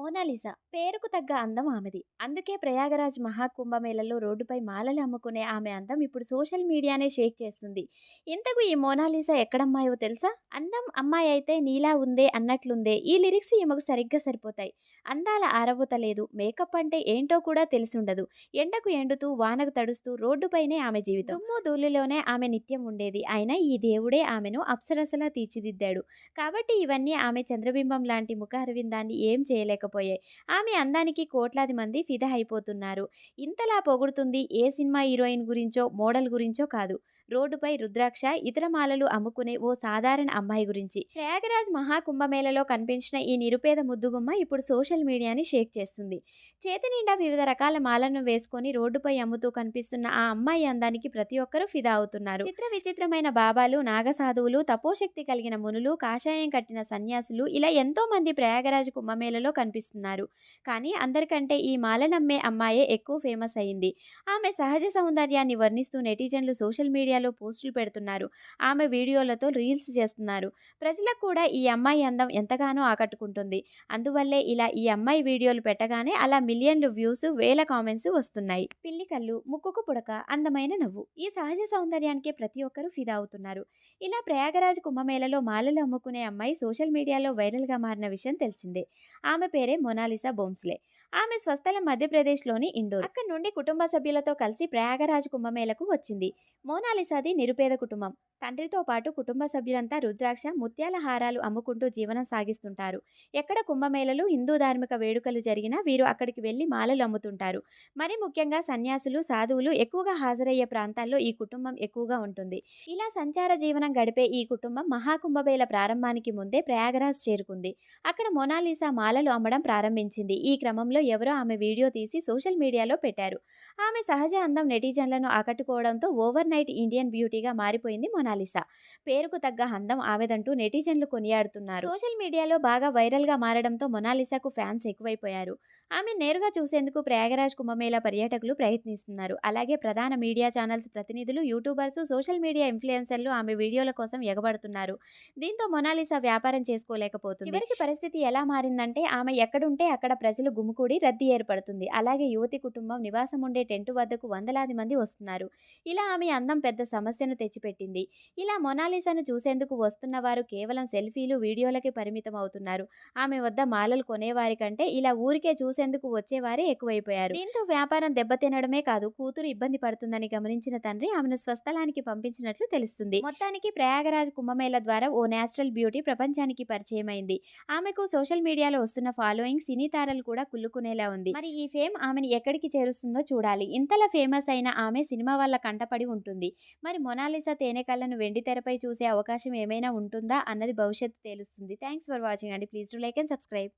Mona Lisa పేరుకు తగ్గ అందం ఆమెది. అందుకే ప్రయాగరాజ్ మహాకుంభమేళలో రోడ్డుపై మాలలు అమ్ముకునే ఆమె అందం ఇప్పుడు సోషల్ మీడియానే షేక్ చేస్తుంది. ఇంతకు ఈ మోనాలిసా ఎక్కడమ్మాయో తెలుసా? అందం అమ్మాయి అయితే నీలా ఉందే అన్నట్లుందే. ఈ లిరిక్స్ ఈమెకు సరిగ్గా సరిపోతాయి. అందాల ఆరవత లేదు. మేకప్ అంటే ఏంటో కూడా తెలిసుండదు ఎండకు ఎండుతూ వానకు తడుస్తూ రోడ్డుపైనే ఆమె జీవితం. దుమ్ము ధూళిలోనే ఆమె నిత్యం ఉండేది. అయినా ఈ దేవుడే ఆమెను అప్సరసలా తీర్చిదిద్దాడు. కాబట్టి ఇవన్నీ ఆమె చంద్రబింబం లాంటి ముఖహరవిందాన్ని ఏం చేయలేకపోయాయి. ఆమె అందానికి కోట్లాది మంది ఫిదా అయిపోతున్నారు. ఇంతలా పొగుడుతుంది ఏ సినిమా హీరోయిన్ గురించో మోడల్ గురించో కాదు. రోడ్డుపై రుద్రాక్ష ఇతర మాలలు అమ్ముకునే ఓ సాధారణ అమ్మాయి గురించి. ప్రయాగరాజ్ మహాకుంభమేళలో కనిపించిన ఈ నిరుపేద ముద్దుగుమ్మ ఇప్పుడు సోషల్ సోషల్ మీడియాని షేక్ చేస్తుంది. చేతి నిండా వివిధ రకాల మాలను వేసుకొని రోడ్డుపై అమ్ముతూ కనిపిస్తున్న ఆ అమ్మాయి అందానికి ప్రతి ఒక్కరూ ఫిదా అవుతున్నారు. చిత్ర విచిత్రమైన బాబాలు నాగసాధువులు తపోశక్తి కలిగిన మునులు కాషాయం కట్టిన సన్యాసులు ఇలా ఎంతో మంది ప్రయాగరాజ్ కుంభమేళలో కనిపిస్తున్నారు. కానీ అందరికంటే ఈ మాలనమ్మే అమ్మాయే ఎక్కువ ఫేమస్ అయింది. ఆమె సహజ సౌందర్యాన్ని వర్ణిస్తూ నెటిజన్లు సోషల్ మీడియాలో పోస్టులు పెడుతున్నారు. ఆమె వీడియోలతో రీల్స్ చేస్తున్నారు. ప్రజలకు కూడా ఈ అమ్మాయి అందం ఎంతగానో ఆకట్టుకుంటుంది. అందువల్లే ఇలా ఈ ఈ అమ్మాయి వీడియోలు పెట్టగానే అలా మిలియన్లు వ్యూస్ వేల కామెంట్స్ వస్తున్నాయి. పిల్లి కళ్ళు ముక్కుకు పుడక అందమైన నవ్వు. ఈ సహజ సౌందర్యానికి ప్రతి ఒక్కరూ ఫిదా అవుతున్నారు. ఇలా ప్రయాగరాజ్ కుంభమేళలో మాలలు అమ్ముకునే అమ్మాయి సోషల్ మీడియాలో వైరల్గా మారిన విషయం తెలిసిందే. ఆమె పేరే మొనాలిసా బోమ్స్లే. ఆమె స్వస్థలం మధ్యప్రదేశ్లోని ఇండోర్. అక్కడి నుండి కుటుంబ సభ్యులతో కలిసి ప్రయాగరాజ్ కుంభమేళకు వచ్చింది. మోనాలిసాది నిరుపేద కుటుంబం. తండ్రితో పాటు కుటుంబ సభ్యులంతా రుద్రాక్ష ముత్యాల హారాలు అమ్ముకుంటూ జీవనం సాగిస్తుంటారు. ఎక్కడ కుంభమేళలు హిందూ ధార్మిక వేడుకలు జరిగినా వీరు అక్కడికి వెళ్ళి మాలలు అమ్ముతుంటారు. మరి ముఖ్యంగా సన్యాసులు సాధువులు ఎక్కువగా హాజరయ్యే ప్రాంతాల్లో ఈ కుటుంబం ఎక్కువగా ఉంటుంది. ఇలా సంచార జీవనం గడిపే ఈ కుటుంబం మహాకుంభమేళ ప్రారంభానికి ముందే ప్రయాగరాజ్ చేరుకుంది. అక్కడ మొనాలిసా మాలలు అమ్మడం ప్రారంభించింది. ఈ క్రమంలో ఎవరో ఆమె వీడియో తీసి సోషల్ మీడియాలో పెట్టారు. ఆమె సహజ అందం నెటిజన్లను ఆకట్టుకోవడంతో ఓవర్ నైట్ ఇండియన్ బ్యూటీగా మారిపోయింది మొనాలిసా. పేరుకు తగ్గ అందం ఆమెదంటూ నెటిజన్లు కొనియాడుతున్నారు. సోషల్ మీడియాలో బాగా వైరల్గా మారడంతో మొనాలిసాకు ఫ్యాన్స్ ఎక్కువైపోయారు. ఆమె నేరుగా చూసేందుకు ప్రయాగరాజ్ కుంభమేళ పర్యాటకులు ప్రయత్నిస్తున్నారు. అలాగే ప్రధాన మీడియా ఛానల్స్ ప్రతినిధులు యూట్యూబర్స్ సోషల్ మీడియా ఇన్ఫ్లుయెన్సర్లు ఆమె వీడియోల కోసం ఎగబడుతున్నారు. దీంతో మొనాలిసా వ్యాపారం చేసుకోలేకపోతుంది. చివరికి పరిస్థితి ఎలా మారిందంటే ఆమె ఎక్కడుంటే అక్కడ ప్రజలు గుమికూడి రద్దీ ఏర్పడుతుంది. అలాగే యువతి కుటుంబం నివాసం ఉండే టెంటు వద్దకు వందలాది మంది వస్తున్నారు. ఇలా ఆమె అందం పెద్ద సమస్యను తెచ్చిపెట్టింది. ఇలా మొనాలిసాను చూసేందుకు వస్తున్న వారు కేవలం సెల్ఫీలు వీడియోలకి పరిమితం అవుతున్నారు ఆమె వద్ద మాలలు కొనేవారి కంటే ఇలా ఊరికే చూసేందుకు వచ్చేవారే ఎక్కువైపోయారు. దీంతో వ్యాపారం దెబ్బతినడమే కాదు కూతురు ఇబ్బంది పడుతుందని గమనించిన తండ్రి ఆమెను స్వస్థలానికి పంపించినట్లు తెలుస్తుంది. మొత్తానికి ప్రయాగరాజ్ కుంభమేళ ద్వారా ఓ నేచురల్ బ్యూటీ ప్రపంచానికి పరిచయమైంది. ఆమెకు సోషల్ మీడియాలో వస్తున్న ఫాలోయింగ్ సినీ తారలు కూడా కుల్లుకునేలా ఉంది. మరి ఈ ఫేమ్ ఆమెను ఎక్కడికి చేరుస్తుందో చూడాలి. ఇంతలా ఫేమస్ అయిన ఆమె సినిమా వల్ల కంటపడి ఉంటుంది. మరి మొనాలిసా తేనె కళ్ళను వెండి తెరపై చూసే అవకాశం ఏమైనా ఉంటుందా అన్నది భవిష్యత్తు తేలుస్తుంది. థ్యాంక్స్ ఫర్ వాచింగ్ అండి. Please to like and subscribe.